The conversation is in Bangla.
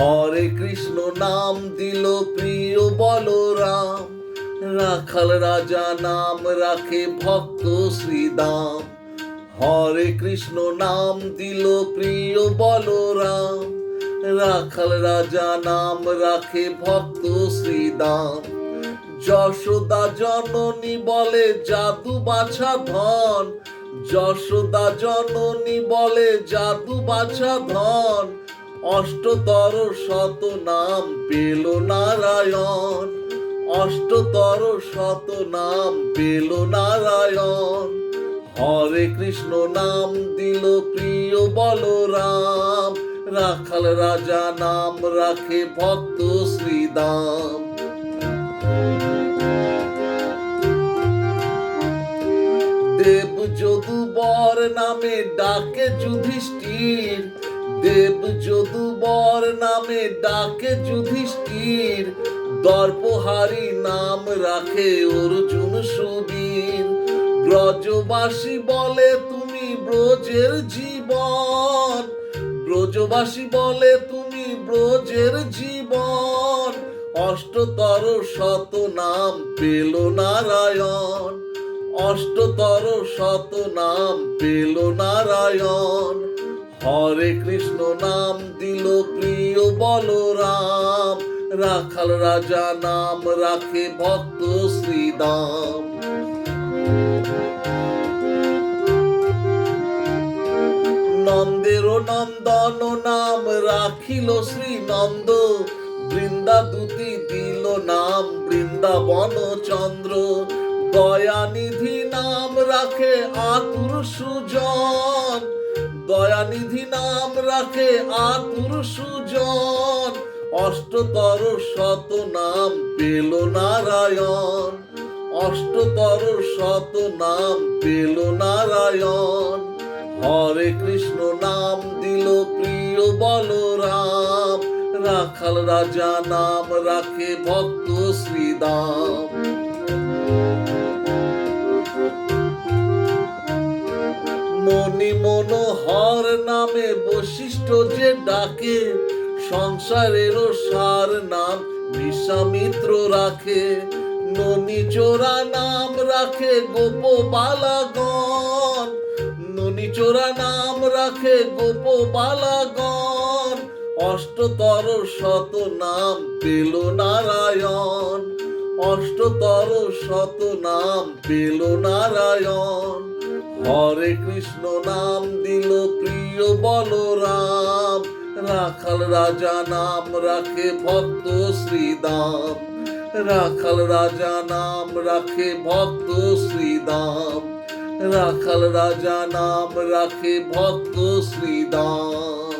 হরে কৃষ্ণ নাম দিল প্রিয় বলরাম। রাখাল রাজা নাম রাখে ভক্ত শ্রীদাম। হরে কৃষ্ণ নাম দিল প্রিয় বলরাম। রাখাল রাজা নাম রাখে ভক্ত শ্রীদাম। যশোদা জননী বলে জাদু বাছা ধন। যশোদা জননী বলে জাদু বাছা ধন। অষ্টতর শত নাম পেল নারায়ণ। অষ্টতর শত নাম পেল নারায়ণ। হরে কৃষ্ণ নাম দিল প্রিয় বলরাম। রাখাল রাজা নাম রাখে ভক্ত শ্রীদাম। দেব যদুবর নামে ডাকে যুধিষ্ঠির। দেব যদুবর নামে ডাকে যুধিষ্ঠির। দর্পহারি নাম রাখে অর্জুন সুবীর। ব্রজবাসী বলে, তুমি ব্রজের জীবন। ব্রজবাসী বলে, তুমি ব্রজের জীবন। অষ্টতর শত নাম পেল নারায়ণ। অষ্টতর শত নাম পেল নারায়ণ। হরে কৃষ্ণ নাম দিল প্রিয় বলরাম। রাখাল রাজা নাম রাখে ভক্ত শ্রীদাম। নন্দের নন্দন নাম রাখিল শ্রী নন্দ বৃন্দা দুতি দিল নাম বৃন্দাবন চন্দ্র। দয়ানিধি নাম রাখে আতুর সুজন। দয়ানিধি নাম রাখে আতুর সুজন। অষ্টতর শত নাম পেল নারায়ণ। অষ্টতর শত নাম পেল নারায়ণ। হরে কৃষ্ণ নাম দিল প্রিয় বলরাম। রাখাল রাজা নাম রাখে ভক্ত শ্রীদাম। মনোহর নামে বৈশিষ্ট্য যে ডাকে, সংসারেরও সার নাম বিশ্বামিত্র রাখে। ননি চোরা নাম রাখে গোপ বালাগণ ননি চোরা নাম রাখে গোপ বালাগণ অষ্টতর শত নাম পেল নারায়ণ। অষ্টতর শত নাম পেল নারায়ণ। হরে কৃষ্ণ নাম দিল প্রিয় বলরাম। রাখাল রাজা নাম রাখে ভক্ত শ্রীদাম। রাখাল রাজা নাম রাখে ভক্ত শ্রীদাম। রাখাল রাজা নাম রাখে ভক্ত শ্রীদাম।